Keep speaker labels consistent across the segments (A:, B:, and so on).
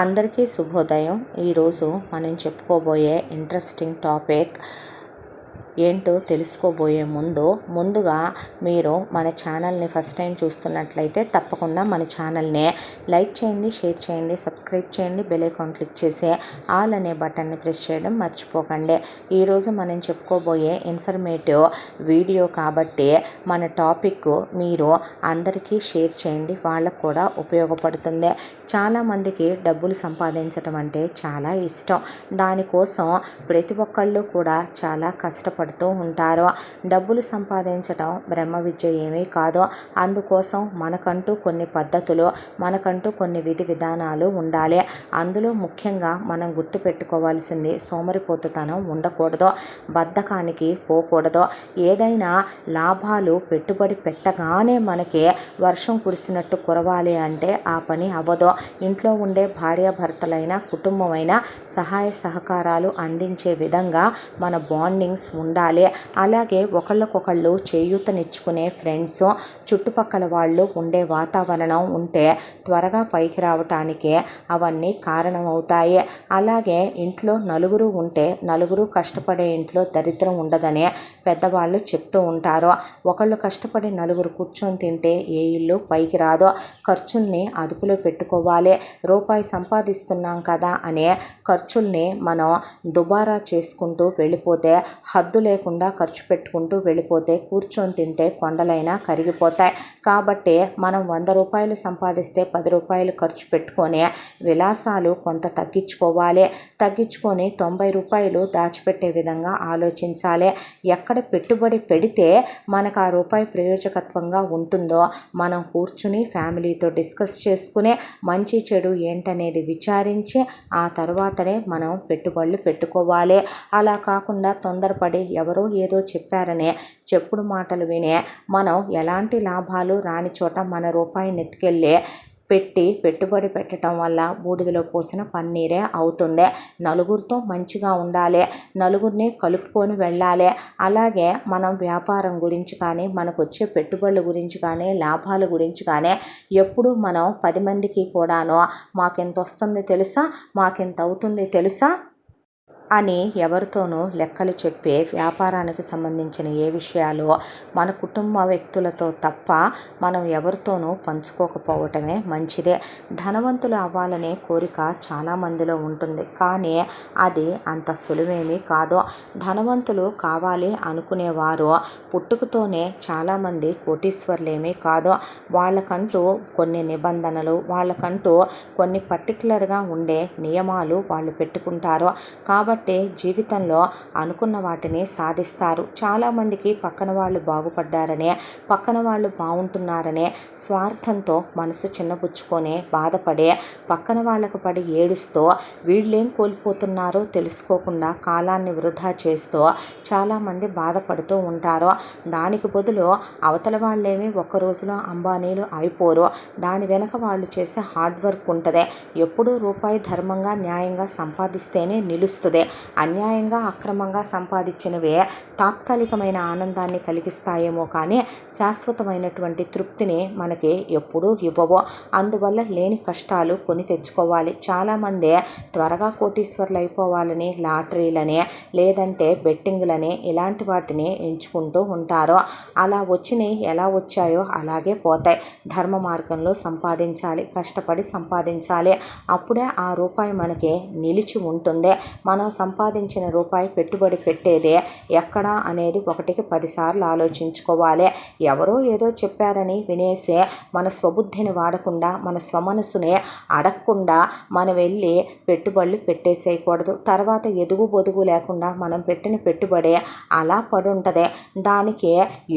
A: అందరికీ శుభోదయం. ఈరోజు మనం చెప్పుకోబోయే ఇంట్రెస్టింగ్ టాపిక్ ఏంటో తెలుసుకోబోయే ముందు ముందుగా మీరు మన ఛానల్ని ఫస్ట్ టైం చూస్తున్నట్లయితే తప్పకుండా మన ఛానల్ని లైక్ చేయండి షేర్ చేయండి సబ్స్క్రైబ్ చేయండి బెల్ ఐకాన్ క్లిక్ చేసి ఆల్ అనే బటన్ని ప్రెస్ చేయడం మర్చిపోకండి. ఈరోజు మనం చెప్పుకోబోయే ఇన్ఫర్మేటివ్ వీడియో కాబట్టి మన టాపిక్ మీరు అందరికీ షేర్ చేయండి వాళ్ళకు కూడా ఉపయోగపడుతుంది. చాలామందికి డబ్బులు సంపాదించడం అంటే చాలా ఇష్టం. దానికోసం ప్రతి ఒక్కళ్ళు కూడా చాలా కష్టపడు పడుతూ ఉంటారు. డబ్బులు సంపాదించడం బ్రహ్మ విద్య ఏమీ కాదు. అందుకోసం మనకంటూ కొన్ని పద్ధతులు మనకంటూ కొన్ని విధి విధానాలు ఉండాలి. అందులో ముఖ్యంగా మనం గుర్తుపెట్టుకోవాల్సింది సోమరిపోతుతనం ఉండకూడదు. బద్ధకానికి పోకూడదు. ఏదైనా లాభాలు పెట్టుబడి పెట్టగానే మనకి వర్షం కురిసినట్టు కురవాలి అంటే ఆ పని అవ్వదు. ఇంట్లో ఉండే భార్యాభర్తలైన కుటుంబమైన సహాయ సహకారాలు అందించే విధంగా మన బాండింగ్స్ ఉండాలి. ఉండాలి. అలాగే ఒకళ్ళకొకళ్ళు చేయూతనిచ్చుకునే ఫ్రెండ్స్ చుట్టుపక్కల వాళ్ళు ఉండే వాతావరణం ఉంటే త్వరగా పైకి రావటానికి అవన్నీ కారణం అవుతాయి అలాగే ఇంట్లో నలుగురు ఉంటే నలుగురు కష్టపడే ఇంట్లో దరిద్రం ఉండదని పెద్దవాళ్ళు చెప్తూ ఉంటారు. ఒకళ్ళు కష్టపడి నలుగురు కూర్చొని తింటే ఏ ఇల్లు పైకి రాదో. ఖర్చుల్ని అదుపులో పెట్టుకోవాలి. రూపాయి సంపాదిస్తున్నాం కదా అనే ఖర్చుల్ని మనం దుబారా చేసుకుంటూ వెళ్ళిపోతే హద్దులు లేకుండా ఖర్చు పెట్టుకుంటూ వెళ్ళిపోతే కూర్చొని తింటే కొండలైనా కరిగిపోతాయి. కాబట్టి మనం వంద రూపాయలు సంపాదిస్తే పది రూపాయలు ఖర్చు పెట్టుకొని విలాసాలు కొంత తగ్గించుకోవాలి. తగ్గించుకొని తొంభై రూపాయలు దాచిపెట్టే విధంగా ఆలోచించాలి. ఎక్కడ పెట్టుబడి పెడితే మనకు ఆ రూపాయి ప్రయోజకత్వంగా ఉంటుందో మనం కూర్చుని ఫ్యామిలీతో డిస్కస్ చేసుకుని మంచి చెడు ఏంటనేది విచారించి ఆ తర్వాతనే మనం పెట్టుబడులు పెట్టుకోవాలి. అలా కాకుండా తొందరపడి ఎవరో ఏదో చెప్పారనే చెప్పుడు మాటలు వినే మనం ఎలాంటి లాభాలు రాని చోట మన రూపాయిని ఎత్తుకెళ్ళి పెట్టి పెట్టుబడి పెట్టడం వల్ల బూడిదలో పోసిన పన్నీరే అవుతుంది. నలుగురితో మంచిగా ఉండాలి నలుగురిని కలుపుకొని వెళ్ళాలి. అలాగే మనం వ్యాపారం గురించి కానీ మనకు వచ్చే పెట్టుబడుల గురించి కానీ లాభాల గురించి కానీ ఎప్పుడు మనం పది మందికి కూడాను మాకెంత వస్తుంది తెలుసా? మాకెంత అవుతుంది తెలుసా? అని ఎవరితోనూ లెక్కలు చెప్పే వ్యాపారానికి సంబంధించిన ఏ విషయాలు మన కుటుంబ వ్యక్తులతో తప్ప మనం ఎవరితోనూ పంచుకోకపోవటమే మంచిదే. ధనవంతులు అవ్వాలనే కోరిక చాలామందిలో ఉంటుంది. కానీ అది అంత సులువేమీ కాదు. ధనవంతులు కావాలి అనుకునేవారు పుట్టుకతోనే చాలామంది కోటీశ్వర్లేమీ కాదు. వాళ్ళకంటూ కొన్ని నిబంధనలు వాళ్ళకంటూ కొన్ని పర్టికులర్గా ఉండే నియమాలు వాళ్ళు పెట్టుకుంటారు. కాబట్టి కాబట్టే జీవితంలో అనుకున్న వాటిని సాధిస్తారు. చాలామందికి పక్కన వాళ్ళు బాగుపడ్డారనే పక్కన వాళ్ళు బాగుంటున్నారనే స్వార్థంతో మనసు చిన్నపుచ్చుకొని బాధపడే పక్కన వాళ్ళకు పడి ఏడుస్తూ వీళ్ళేం కోల్పోతున్నారో తెలుసుకోకుండా కాలాన్ని వృధా చేస్తూ చాలామంది బాధపడుతూ ఉంటారు. దానికి బదులు అవతల వాళ్ళేమి ఒక్క రోజులో అంబానీలు అయిపోరు. దాని వెనక వాళ్ళు చేసే హార్డ్ వర్క్ ఉంటుంది. ఎప్పుడూ రూపాయి ధర్మంగా న్యాయంగా సంపాదిస్తేనే నిలుస్తుంది. అన్యాయంగా అక్రమంగా సంపాదించినవే తాత్కాలికమైన ఆనందాన్ని కలిగిస్తాయేమో కానీ శాశ్వతమైనటువంటి తృప్తిని మనకి ఎప్పుడూ ఇవ్వవు. అందువల్ల లేని కష్టాలు కొని తెచ్చుకోవాలి. చాలామంది త్వరగా కోటీశ్వర్లు అయిపోవాలని లాటరీలని లేదంటే బెట్టింగ్లని ఇలాంటి వాటిని ఎంచుకుంటూ ఉంటారు. అలా వచ్చినవి ఎలా వచ్చాయో అలాగే పోతాయి. ధర్మ మార్గంలో సంపాదించాలి కష్టపడి సంపాదించాలి. అప్పుడే ఆ రూపాయి మనకి నిలిచి ఉంటుంది. మనం సంపాదించిన రూపాయి పెట్టుబడి పెట్టేదే ఎక్కడ అనేది ఒకటికి పదిసార్లు ఆలోచించుకోవాలి. ఎవరో ఏదో చెప్పారని వినేసే మన స్వబుద్ధిని వాడకుండా మన స్వమనసుని అడగకుండా మనం వెళ్ళి పెట్టుబడులు పెట్టేసేయకూడదు. తర్వాత ఎదుగు బొదుగు లేకుండా మనం పెట్టిన పెట్టుబడి అలా పడుంటుంది. దానికి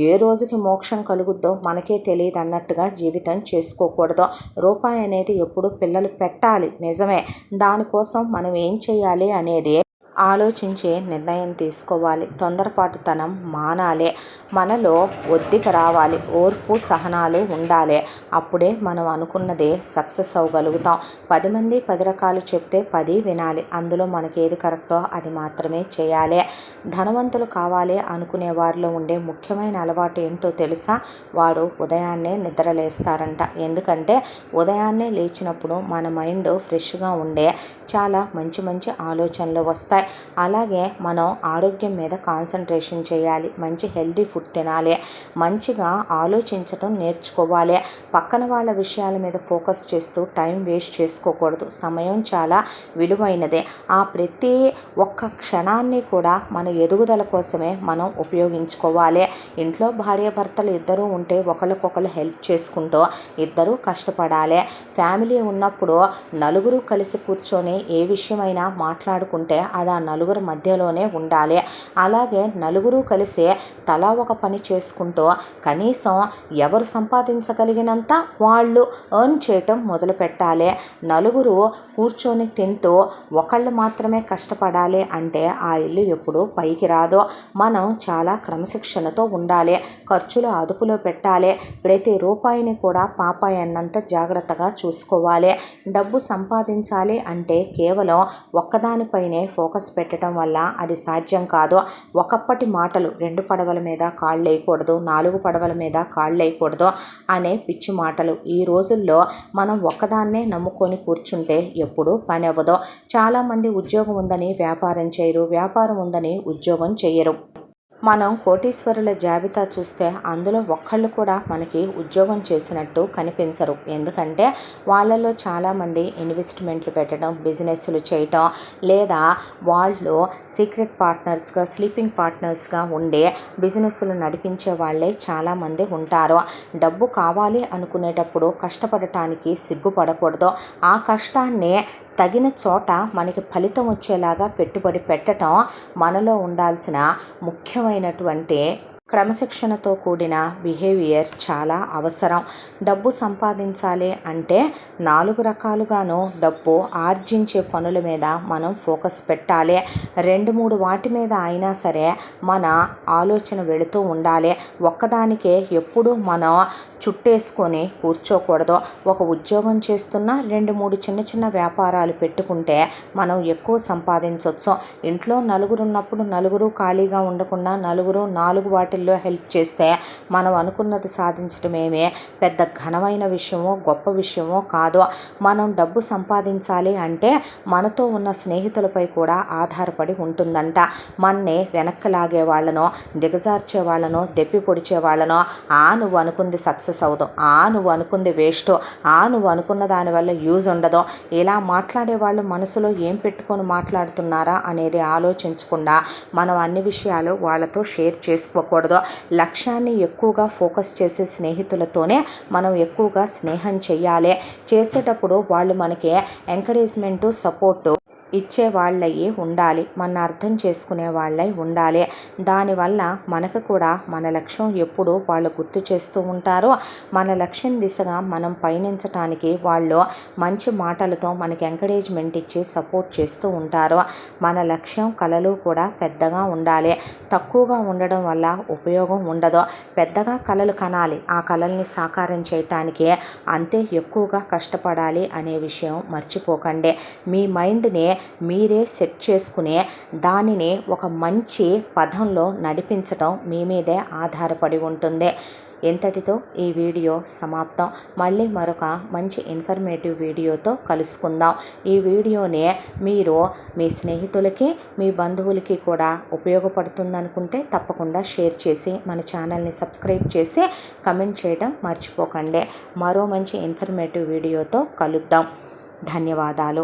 A: ఏ రోజుకి మోక్షం కలుగుద్దో మనకే తెలియదు అన్నట్టుగా జీవితం చేసుకోకూడదు. రూపాయి అనేది ఎప్పుడు పిల్లలు పెట్టాలి. నిజమే. దానికోసం మనం ఏం చేయాలి అనేది ఆలోచించే నిర్ణయం తీసుకోవాలి. తొందరపాటుతనం మానాలి. మనలో ఒద్దిక రావాలి. ఓర్పు సహనాలు ఉండాలి. అప్పుడే మనం అనుకున్నదే సక్సెస్ అవ్వగలుగుతాం. పది మంది పది రకాలు చెప్తే పది వినాలి. అందులో మనకి ఏది కరెక్టో అది మాత్రమే చేయాలి. ధనవంతులు కావాలి అనుకునే వారిలో ఉండే ముఖ్యమైన అలవాటు ఏంటో తెలుసా? వారు ఉదయాన్నే నిద్రలేస్తారంట. ఎందుకంటే ఉదయాన్నే లేచినప్పుడు మన మైండ్ ఫ్రెష్గా ఉండే చాలా మంచి మంచి ఆలోచనలు వస్తాయి. అలాగే మనం ఆరోగ్యం మీద కాన్సన్ట్రేషన్ చేయాలి. మంచి హెల్తీ ఫుడ్ తినాలి. మంచిగా ఆలోచించడం నేర్చుకోవాలి. పక్కన వాళ్ళ విషయాల మీద ఫోకస్ చేస్తూ టైం వేస్ట్ చేసుకోకూడదు. సమయం చాలా విలువైనదే. ఆ ప్రతి ఒక్క క్షణాన్ని కూడా మన ఎదుగుదల కోసమే మనం ఉపయోగించుకోవాలి. ఇంట్లో భార్యాభర్తలు ఇద్దరూ ఉంటే ఒకరికొకరు హెల్ప్ చేసుకుంటూ ఇద్దరూ కష్టపడాలి. ఫ్యామిలీ ఉన్నప్పుడు నలుగురు కలిసి కూర్చొని ఏ విషయమైనా మాట్లాడుకుంటే అది కదా నలుగురు మధ్యలోనే ఉండాలి. అలాగే నలుగురు కలిసి తలా ఒక పని చేసుకుంటూ కనీసం ఎవరు సంపాదించగలిగినంత వాళ్ళు ఎర్న్ చేయటం మొదలు పెట్టాలి. నలుగురు కూర్చొని తింటూ ఒకళ్ళు మాత్రమే కష్టపడాలి అంటే ఆ ఇల్లు ఎప్పుడు పైకి రాదు. మనం చాలా క్రమశిక్షణతో ఉండాలి. ఖర్చులు అదుపులో పెట్టాలి. ప్రతి రూపాయిని కూడా పాపాయి అన్నంత జాగ్రత్తగా చూసుకోవాలి. డబ్బు సంపాదించాలి అంటే కేవలం ఒక్కదానిపైనే ఫోకస్ పెట్టడం వల్ల అది సాధ్యం కాదు. ఒకప్పటి మాటలు రెండు పడవల మీద కాళ్ళు వేయకూడదు నాలుగు పడవల మీద కాళ్ళు వేయకూడదు అనే పిచ్చి మాటలు. ఈ రోజుల్లో మనం ఒక్కదాన్నే నమ్ముకొని కూర్చుంటే ఎప్పుడు పని అవ్వదు. చాలామంది ఉద్యోగం ఉందని వ్యాపారం చేయరు వ్యాపారం ఉందని ఉద్యోగం చేయరు మనం కోటీశ్వరుల జాబితా చూస్తే అందులో ఒక్కళ్ళు కూడా మనకి ఉద్యోగం చేసినట్టు కనిపించరు. ఎందుకంటే వాళ్ళలో చాలామంది ఇన్వెస్ట్మెంట్లు పెట్టడం బిజినెస్లు చేయటం లేదా వాళ్ళు సీక్రెట్ పార్ట్నర్స్గా స్లీపింగ్ పార్ట్నర్స్గా ఉండే బిజినెస్లు నడిపించే వాళ్ళే చాలామంది ఉంటారు. డబ్బు కావాలి అనుకునేటప్పుడు కష్టపడటానికి సిగ్గుపడకూడదు. ఆ కష్టాన్ని తగిన చోట మనకి ఫలితం వచ్చేలాగా పెట్టుబడి పెట్టడం మనలో ఉండాల్సిన ముఖ్యమైనటువంటి క్రమశిక్షణతో కూడిన బిహేవియర్ చాలా అవసరం. డబ్బు సంపాదించాలి అంటే నాలుగు రకాలుగాను డబ్బు ఆర్జించే పనుల మీద మనం ఫోకస్ పెట్టాలి. రెండు మూడు వాటి మీద అయినా సరే మన ఆలోచన వెళుతూ ఉండాలి. ఒక్కదానికే ఎప్పుడు మనం చుట్టేసుకొని కూర్చోకూడదు. ఒక ఉద్యోగం చేస్తున్నా రెండు మూడు చిన్న చిన్న వ్యాపారాలు పెట్టుకుంటే మనం ఎక్కువ సంపాదించవచ్చు ఇంట్లో నలుగురు ఉన్నప్పుడు నలుగురు ఖాళీగా ఉండకుండా నలుగురు నాలుగు వాటి వాటిల్లో హెల్ప్ చేస్తే మనం అనుకున్నది సాధించడమేమే పెద్ద ఘనమైన విషయమో గొప్ప విషయమో కాదు మనం డబ్బు సంపాదించాలి అంటే మనతో ఉన్న స్నేహితులపై కూడా ఆధారపడి ఉంటుందంట. మన్ని వెనక్కి లాగే వాళ్ళనో దిగజార్చే వాళ్ళనో దెప్పి పొడిచే వాళ్ళనో ఆ నువ్వు అనుకుంది సక్సెస్ అవ్వదు. ఆ నువ్వు అనుకుంది వేస్ట్. ఆ నువ్వు అనుకున్న దానివల్ల యూజ్ ఉండదు. ఇలా మాట్లాడే వాళ్ళు మనసులో ఏం పెట్టుకొని మాట్లాడుతున్నారా అనేది ఆలోచించకుండా మనం అన్ని విషయాలు వాళ్ళతో షేర్ చేసుకోకూడదు. లక్ష్యాన్ని ఎక్కువగా ఫోకస్ చేసే స్నేహితులతోనే మనం ఎక్కువగా స్నేహం చేయాలి చేసేటప్పుడు వాళ్ళు మనకి ఎంకరేజ్మెంటు సపోర్టు ఇచ్చే వాళ్ళయి ఉండాలి. మన అర్థం చేసుకునే వాళ్ళై ఉండాలి. దానివల్ల మనకు కూడా మన లక్ష్యం ఎప్పుడు వాళ్ళు గుర్తు చేస్తూ ఉంటారో. మన లక్ష్యం దిశగా మనం పయనించటానికి వాళ్ళు మంచి మాటలతో మనకి ఎంకరేజ్మెంట్ ఇచ్చి సపోర్ట్ చేస్తూ ఉంటారు. మన లక్ష్యం కళలు కూడా పెద్దగా ఉండాలి. తక్కువగా ఉండడం వల్ల ఉపయోగం ఉండదు. పెద్దగా కళలు కనాలి. ఆ కళల్ని సాకారం చేయటానికి అంతే ఎక్కువగా కష్టపడాలి అనే విషయం మర్చిపోకండి. మీ మైండ్ని మీరే సెట్ చేసుకునే దానిని ఒక మంచి పదంలో నడిపించడం మీ మీదే ఆధారపడి ఉంటుంది. ఎంతటితో ఈ వీడియో సమాప్తం. మళ్ళీ మరొక మంచి ఇన్ఫర్మేటివ్ వీడియోతో కలుసుకుందాం. ఈ వీడియోని మీరు మీ స్నేహితులకి మీ బంధువులకి కూడా ఉపయోగపడుతుందనుకుంటే తప్పకుండా షేర్ చేసి మన ఛానల్ని సబ్స్క్రైబ్ చేసి కమెంట్ చేయడం మర్చిపోకండి. మరో మంచి ఇన్ఫర్మేటివ్ వీడియోతో కలుద్దాం. ధన్యవాదాలు.